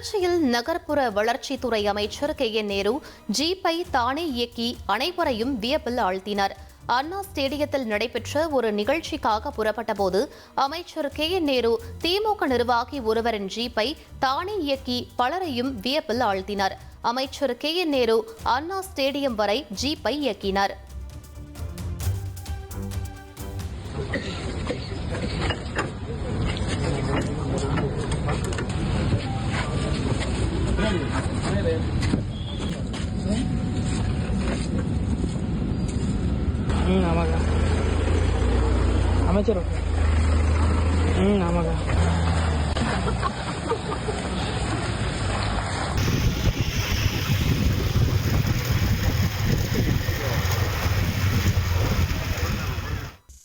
திருச்சியில் நகர்ப்புற வளர்ச்சித்துறை அமைச்சர் கே. என். நேரு ஜீப்பை தானே இயக்கி அனைவரையும் வியப்பில் ஆழ்த்தினார். அண்ணா ஸ்டேடியத்தில் நடைபெற்ற ஒரு நிகழ்ச்சிக்காக புறப்பட்டபோது அமைச்சர் கே. என். நேரு திமுக நிர்வாகி ஒருவரின் ஜீப்பை தானே இயக்கி பலரையும் வியப்பில் ஆழ்த்தினார். அமைச்சர் K. N. Nehru Anna stadium வரை ஜீப்பை இயக்கினார். 응, 남아가. 아마추로 응, 남아가.